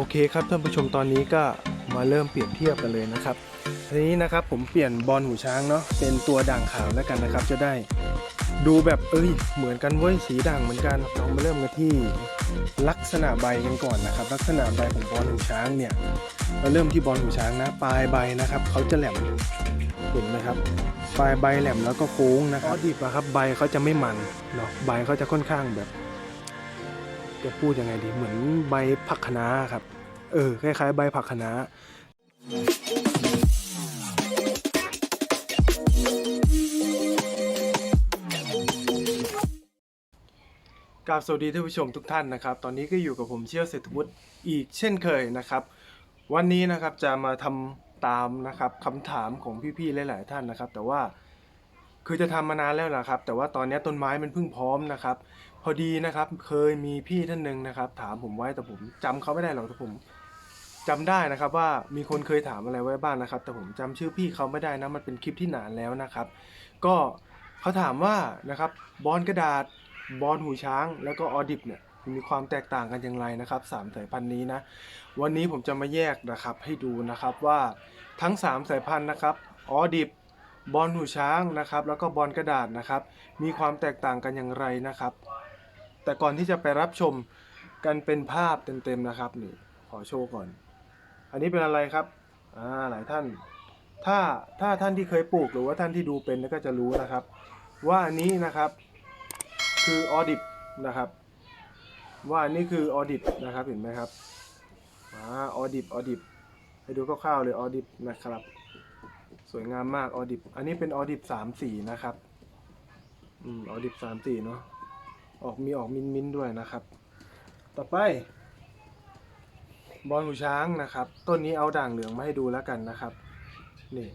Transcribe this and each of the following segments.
โอเคครับท่านผู้ชมตอนนี้ก็มาเริ่มเปรียบเทียบกันเลยนะครับทีนี้นะครับผมเปลี่ยนบอลหูช้างเนาะเป็นตัวด่างขาวแล้วกันนะครับ จะได้ดูแบบเอ้ยเหมือนกันเว้ยสีด่างเหมือนกันเรามาเริ่มกันที่ลักษณะใบกันก่อนนะครับ ลักษณะใบของบอลหูช้างเนี่ยเราเริ่มที่บอลหูช้างนะปลายใบนะครับเขาจะแหลมเห็นไหมครับปลายใบแหลมแล้วก็โค้งนะครับอดิบอะครับใบเขาจะไม่มันเนาะใบเขาจะค่อนข้างแบบ จะพูดยังไงดีเหมือนใบผักคะน้าครับ เออคล้ายๆ ใบผักคะน้ากราบสวัสดีท่านผู้ชมทุกท่านนะครับ ตอนนี้ก็อยู่กับผมเชี่ยวเศรษฐวุฒิอีกเช่นเคยนะครับ วันนี้นะครับจะมาทำตามนะครับคำถามของพี่ๆหลาย ๆ ท่านนะครับ แต่ว่าคือจะทำมานานแล้วนะครับ แต่ว่าตอนนี้ต้นไม้มันเพิ่งพร้อมนะครับ อดีนะครับ เคยมีพี่ท่านหนึ่งนะครับ ถามผมไว้แต่ผมจำเขาไม่ได้หรอกแต่ผมจำได้นะครับ ว่ามีคนเคยถามอะไรไว้บ้างนะครับ แต่ผมจำชื่อพี่เขาไม่ได้นะมันเป็นคลิปที่นานแล้วนะครับ ก็เขาถามว่านะครับบอลกระดาษบอลหูช้าง แล้วก็ออดิบเนี่ยมีความแตกต่างกันอย่างไรนะครับสามสายพันธุ์นี้นะวันนี้ผมจะมาแยกนะครับให้ดูนะครับว่าทั้ง 3 สายพันธุ์นะครับออดิบบอลหูช้างนะครับ แล้วก็บอลกระดาษนะครับ มีความแตกต่างกันอย่างไรนะครับ แต่ก่อนที่จะไปรับชมกันเป็นภาพเต็มๆนะครับนี่ขอโชว์ก่อน อันนี้เป็นอะไรครับอ่าหลายท่าน ถ้าถ้าท่านที่เคยปลูกหรือว่าท่านที่ดูเป็นก็จะรู้นะครับ ว่าอันนี้นะครับคือออดิบนะครับ ว่าอันนี้คือออดิบนะครับเห็นไหมครับอ่าออดิบออดิบให้ดูคร่าวๆเลยออดิบนะครับ สวยงามมากออดิบอันนี้เป็นออดิบสามสีนะครับอืมออดิบสามสีเนาะ ออกมีออกมินมินด้วยนะครับ ต่อไป บอลหูช้างนะครับ ต้นนี้เอาด่างเหลืองมาให้ดูแล้วกันนะครับ นี่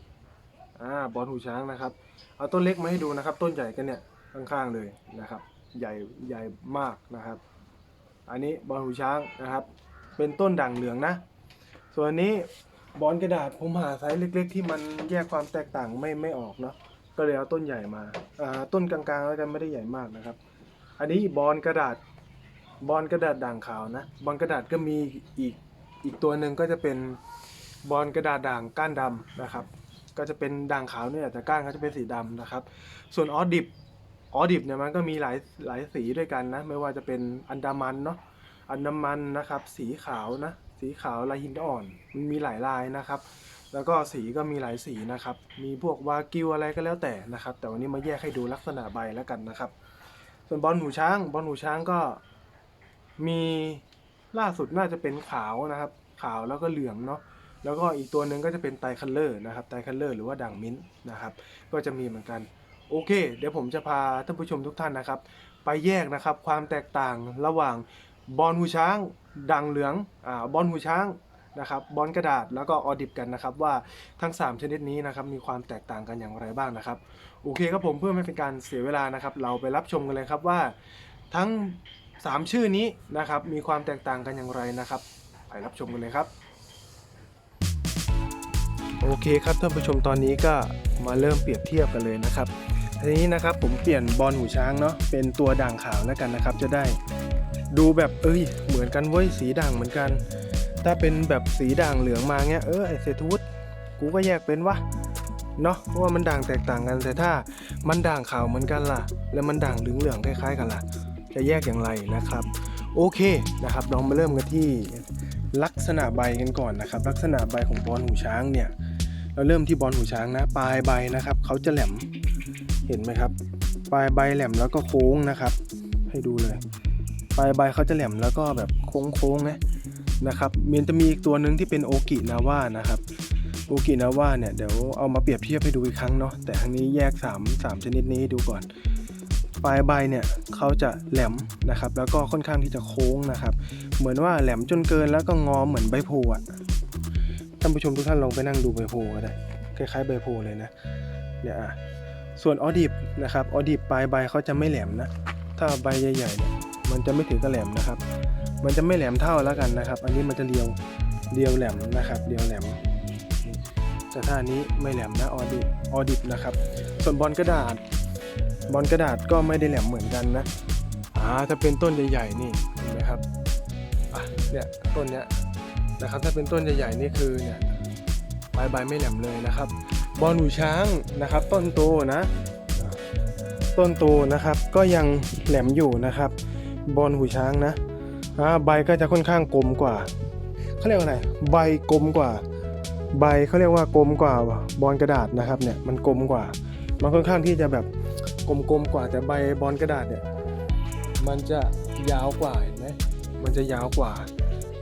อ่าบอลหูช้างนะครับ เอาต้นเล็กมาให้ดูนะครับ ต้นใหญ่กันเนี่ยข้างๆเลยนะครับ ใหญ่ใหญ่มากนะครับ อันนี้บอลหูช้างนะครับ เป็นต้นด่างเหลืองนะ ส่วนนี้บอลกระดาษผมหาไซส์เล็ก ๆ ที่มันแยกความแตกต่างไม่ไม่ออกเนาะก็เลยเอาต้นใหญ่มาอ่าต้นกลางๆแล้วกันไม่ได้ใหญ่มากนะครับ อันนี้บอลกระดาษบอลกระดาษด่างขาวนะบอลกระดาษก็มีอีกอีกตัวหนึ่งก็จะเป็นบอลกระดาษด่างก้านดำนะครับ ก็จะเป็นด่างขาวเนี่ยแต่ก้านเขาจะเป็นสีดำนะครับ ส่วนออดิบออดิบเนี่ยมันก็มีหลายหลายสีด้วยกันนะ ไม่ว่าจะเป็นอันดามันเนาะอันดามันนะครับ สีขาวนะ สีขาวลายหินอ่อนมันมีหลายลายนะครับ แล้วก็สีก็มีหลายสีนะครับ มีพวกวากิวอะไรก็แล้วแต่นะครับ แต่วันนี้มาแยกให้ดูลักษณะใบแล้วกันนะครับ ส่วนบอลหูช้าง บอลหูช้างก็มีล่าสุดน่าจะเป็นขาวนะครับ ขาวแล้วก็เหลืองเนาะแล้วก็อีกตัวหนึ่งก็จะเป็นไตคัลเลอร์นะครับไตคัลเลอร์หรือว่าด่างมิ้นท์นะครับ ก็จะมีเหมือนกัน โอเค เดี๋ยวผมจะพาท่านผู้ชมทุกท่านนะครับ ไปแยกนะครับความแตกต่างระหว่างบอลหูช้างด่างเหลืองอ่าบอลหูช้าง นะครับบอลกระดาษแล้วก็ออดิบกันนะครับว่าทั้ง 3 ชนิดนี้นะครับมีความแตกต่างกันอย่างไรบ้างนะครับโอเคครับผมเพื่อไม่เป็นการเสียเวลานะครับเราไปรับชมกันเลยครับว่าทั้ง 3 ชื่อนี้นะครับมีความแตกต่างกันอย่างไรนะครับ ไปรับชมกันเลยครับโอเคครับท่านผู้ชมตอนนี้ก็มาเริ่มเปรียบเทียบกันเลยนะครับทีนี้นะครับผมเปลี่ยนบอลหูช้างเนาะเป็นตัวด่างขาวแล้วกันนะครับ จะได้ดูแบบเอ้ยเหมือนกันเว้ยสีด่างเหมือนกัน ถ้าเป็นแบบสีด่างเหลืองมาเงี้ยเออไอเศรษฐวุฒกูก็แยกเป็นวะเนาะเพราะว่ามันด่างแตกต่างกันแต่ถ้ามันด่างขาวเหมือนกันล่ะ แล้วมันด่างเหลืองๆคล้ายๆกันล่ะ จะแยกอย่างไรนะครับ โอเคนะครับเรามาเริ่มกันที่ลักษณะใบกันก่อนนะครับ ลักษณะใบของบอลหูช้างเนี่ย เราเริ่มที่บอลหูช้างนะปลายใบนะครับเขาจะแหลมเห็นไหมครับ ปลายใบแหลมแล้วก็โค้งนะครับ ให้ดูเลย ปลายใบเขาจะแหลมแล้วก็แบบโค้งๆนะ นะครับมันจะมีอีกตัวหนึ่งที่เป็นโอกินาว่านะครับโอกินาว่าเนี่ยเดี๋ยวเอามาเปรียบเทียบให้ดูอีกครั้งเนาะแต่ครั้งนี้แยก 3 3 ชนิดนี้ดูก่อนปลายใบเนี่ยเขาจะแหลมนะครับ แล้วก็ค่อนข้างที่จะโค้งนะครับ เหมือนว่าแหลมจนเกินแล้วก็งอเหมือนใบโพธิ์อะท่านผู้ชมทุกท่านลองไปนั่งดูใบโพก็ได้คล้ายๆใบโพเลยนะเนี่ยอะส่วนออดิบนะครับออดิบปลายใบเขาจะไม่แหลมนะถ้าใบใหญ่ๆเนี่ยมันจะไม่ถือกระแหลมนะครับ มันจะไม่แหลมเท่าแล้วกันนะครับ อันนี้มันจะเรียวเรียวแหลมนะครับเรียวแหลม แต่ถ้าอันนี้ไม่แหลมนะออดิบออดิบนะครับ ส่วนบอลกระดาษ บอลกระดาษก็ไม่ได้แหลมเหมือนกันนะอ่าถ้าเป็นต้นใหญ่ๆนี่เห็นไหมครับอะเนี่ยต้นเนี้ยนะครับถ้าเป็นต้นใหญ่ๆนี่คือเนี่ยปลายใบไม่แหลมเลยนะครับ บอลหูช้างนะครับ ต้นโตนะ ต้นโตนะครับก็ยังแหลมอยู่นะครับ บอลหูช้างนะ อ่าใบก็จะค่อนข้างกลมกว่าเขาเรียกว่าอะไรใบกลมกว่า ใบเขาเรียกว่ากลมกว่าบอลกระดาษนะครับเนี่ยมันกลมกว่า มันค่อนข้างที่จะแบบกลมๆกว่าแต่ใบบอลกระดาษเนี่ยมันจะยาวกว่าเห็นไหมมันจะยาวกว่า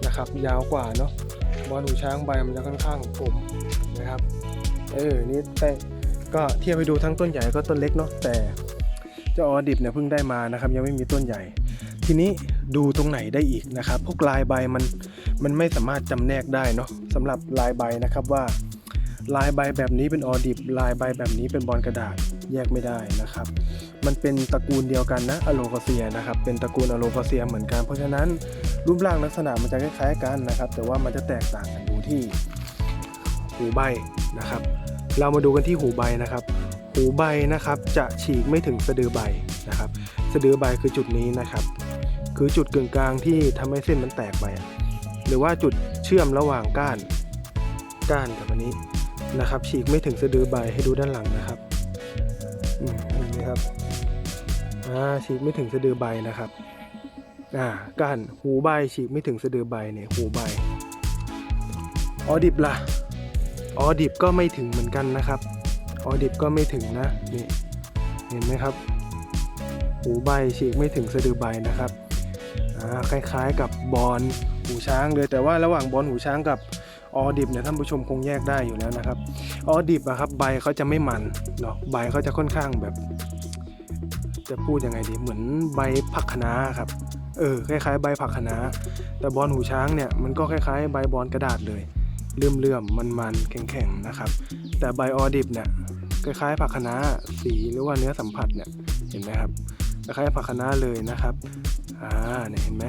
นะครับ ยาวกว่าเนาะบอลหูช้างใบมันจะค่อนข้างกลมนะครับเออนี่แต่ก็เทียบไปดูทั้งต้นใหญ่ก็ต้นเล็กเนาะแต่เจ้าออดิบเนี่ยเพิ่งได้มานะครับ ยังไม่มีต้นใหญ่ ทีนี้ ดูตรงไหนได้อีกนะครับ พวกลายใบมันมันไม่สามารถจำแนกได้เนาะสำหรับลายใบนะครับว่า ลายใบแบบนี้เป็นออดิบลายใบแบบนี้เป็นบอลกระดาษแยกไม่ได้นะครับ มันเป็นตระกูลเดียวกันนะอโลคาเซียนะครับ เป็นตระกูลอโลคาเซียเหมือนกัน เพราะฉะนั้นรูปร่างลักษณะมันจะคล้ายๆกันนะครับ แต่ว่ามันจะแตกต่างกันดูที่หูใบนะครับ เรามาดูกันที่หูใบนะครับ หูใบนะครับจะฉีกไม่ถึงสะดือใบนะครับ สะดือใบคือจุดนี้นะครับ คือจุดกึ่งกลางที่ทำให้เส้นมันแตกไปอะหรือว่าจุดเชื่อมระหว่างก้าน ก้านกับอันนี้นะครับ ฉีกไม่ถึงสะดือใบให้ดูด้านหลังนะครับอืมเห็นไหมครับอ่าฉีกไม่ถึงสะดือใบนะครับอ่าก้านหูใบฉีกไม่ถึงสะดือใบเนี่ยหูใบออดิบล่ะออดิบก็ไม่ถึงเหมือนกันนะครับออดิบก็ไม่ถึงนะนี่เห็นไหมครับ หูใบฉีกไม่ถึงสะดือใบนะครับ คล้ายๆกับบอลหูช้างเลย แต่ว่าระหว่างบอลหูช้างกับออดิบเนี่ยท่านผู้ชมคงแยกได้อยู่แล้วนะครับ ออดิบอะครับใบเขาจะไม่มันเนาะใบเขาจะค่อนข้างแบบ จะพูดยังไงดีเหมือนใบผักคะน้าครับเออคล้ายๆ ใบผักคะน้าแต่บอลหูช้างเนี่ยมันก็คล้ายๆ ใบบอลกระดาษเลยเลื่อมๆมันๆแข็งๆนะครับ แต่ใบออดิบเนี่ยคล้ายๆผักคะน้าสีหรือว่าเนื้อสัมผัสเนี่ยเห็นไหมครับคล้ายๆผักคะน้าเลยนะครับ อ่าเนี่ยเห็นไหม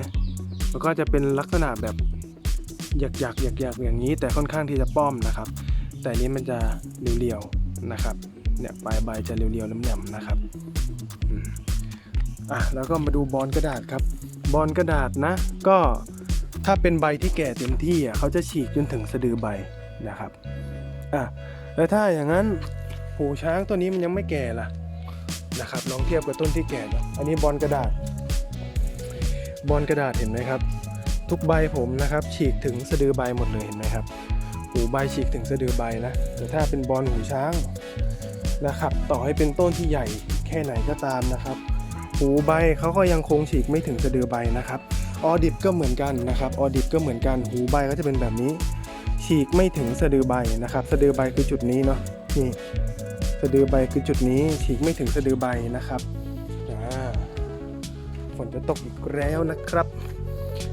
มันก็จะเป็นลักษณะแบบหยักๆหยักๆอย่างนี้ แต่ค่อนข้างที่จะป้อมนะครับ แต่นี้มันจะเรียวๆนะครับเนี่ยปลายใบจะเรียวๆแหลมๆนะครับอะแล้วก็มาดูบอลกระดาษครับ บอลกระดาษนะ ก็ถ้าเป็นใบที่แก่เต็มที่อะเขาจะฉีกจนถึงสะดือใบนะครับอะแล้วถ้าอย่างนั้นหูช้างตัวนี้มันยังไม่แก่ล่ะนะครับลองเทียบกับต้นที่แก่อันนี้บอลกระดาษ บอลกระดาษเห็นไหมครับ ทุกใบผมนะครับฉีกถึงสะดือใบหมดเลยเห็นไหมครับหูใบฉีกถึงสะดือใบนะแต่ถ้าเป็นบอลหูช้างนะครับต่อให้เป็นต้นที่ใหญ่แค่ไหนก็ตามนะครับ หูใบเขาก็ยังคงฉีกไม่ถึงสะดือใบนะครับออดิบก็เหมือนกันนะครับออดิบก็เหมือนกันหูใบก็จะเป็นแบบนี้ ฉีกไม่ถึงสะดือใบนะครับสะดือใบคือจุดนี้เนาะนี่สะดือใบคือจุดนี้ฉีกไม่ถึงสะดือใบนะครับ จะตกอีกแล้วนะครับ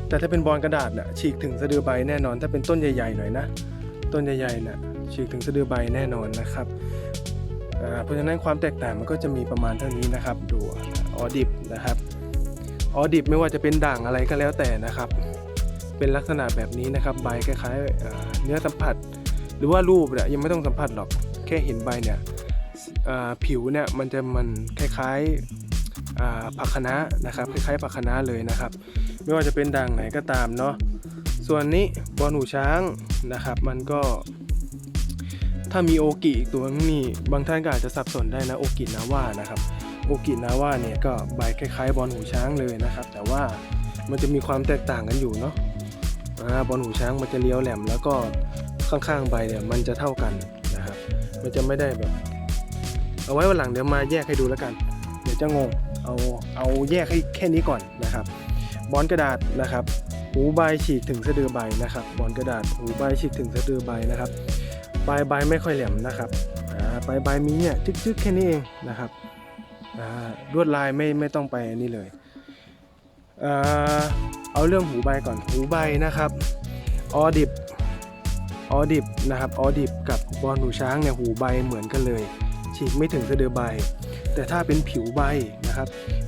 แต่ถ้าเป็นบอลกระดาษน่ะฉีกถึงสะดือใบแน่นอน ถ้าเป็นต้นใหญ่ๆหน่อยนะ ต้นใหญ่ๆน่ะฉีกถึงสะดือใบแน่นอนนะครับเพราะฉะนั้นความแตกต่างมันก็จะมีประมาณเท่านี้นะครับ ดูออดิบนะครับออดิบไม่ว่าจะเป็นด่างอะไรก็แล้วแต่นะครับ เป็นลักษณะแบบนี้นะครับ ใบคล้ายๆเนื้อสัมผัส หรือว่ารูปเนี่ยยังไม่ต้องสัมผัสหรอกแค่เห็นใบเนี่ยผิวเนี่ยมันจะมันคล้ายๆ ผักคะน้านะครับคล้ายๆผักคะน้าเลยนะครับ ไม่ว่าจะเป็นด่างไหนก็ตามเนาะส่วนนี้บอลหูช้างนะครับ มันก็ถ้ามีโอกิอีกตัวนึงนี่บางท่านก็อาจจะสับสนได้นะโอกินาว่านะครับโอกินาว่าเนี่ยก็ใบคล้ายๆ บอลหูช้างเลยนะครับ แต่ว่ามันจะมีความแตกต่างกันอยู่เนาะอ่าบอลหูช้างมันจะเลี้ยวแหลม แล้วก็ข้างๆใบเนี่ยมันจะเท่ากันนะครับ มันจะไม่ได้แบบ เอาไว้วันหลังเดี๋ยวมาแยกให้ดูแล้วกัน เดี๋ยวจะงง เอาเอาแยกให้แค่นี้ก่อนนะครับ บอลกระดาษนะครับ หูใบฉีกถึงสะดือใบนะครับ บอลกระดาษหูใบฉีกถึงสะดือใบนะครับปลายใบไม่ค่อยแหลมนะครับปลายใบมีเนี่ยจึ๊กๆแค่นี้เองนะครับลวดลายไม่ไม่ต้องไปนี่เลยเอาเรื่องหูใบก่อนหูใบนะครับออดิบออดิบนะครับออดิบกับบอลหูช้างเนี่ยหูใบเหมือนกันเลย ฉีกไม่ถึงสะดือใบ แต่ถ้าเป็นผิวใบนะครับ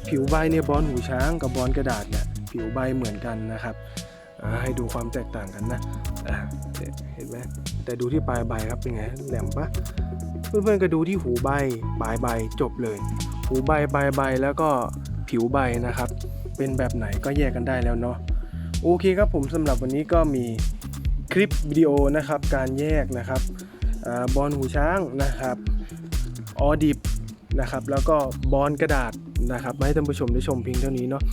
ผิวใบเนี่ยบอลหูช้างกับบอลกระดาษเนี่ยผิวใบเหมือนกันนะครับให้ดูความแตกต่างกันนะเห็นไหมแต่ดูที่ปลายใบครับเป็นไงแหลมปะเพื่อนๆก็ดูที่หูใบปลายใบจบเลย หูใบปลายใบแล้วก็ผิวใบนะครับ เป็นแบบไหนก็แยกกันได้แล้วเนาะโอเคครับผมสำหรับวันนี้ก็มีคลิปวิดีโอนะครับการแยกนะครับอบอลหูช้างนะครับ ออดิบ นะครับแล้วก็บอลกระดาษนะครับมาให้ท่านผู้ชมได้ชมเพียงเท่านี้เนาะ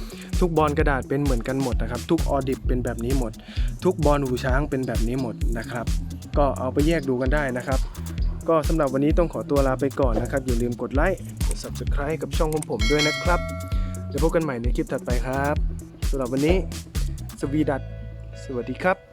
ทุกบอลกระดาษเป็นเหมือนกันหมดนะครับ ทุกออดิบเป็นแบบนี้หมด ทุกบอลหูช้างเป็นแบบนี้หมดนะครับ ก็เอาไปแยกดูกันได้นะครับ ก็สำหรับวันนี้ต้องขอตัวลาไปก่อนนะครับ อย่าลืมกดไลค์กด subscribe กับช่องของผมด้วยนะครับเดี๋ยวพบกันใหม่ในคลิปถัดไปครับสำหรับวันนี้สวีดัตสวัสดีครับ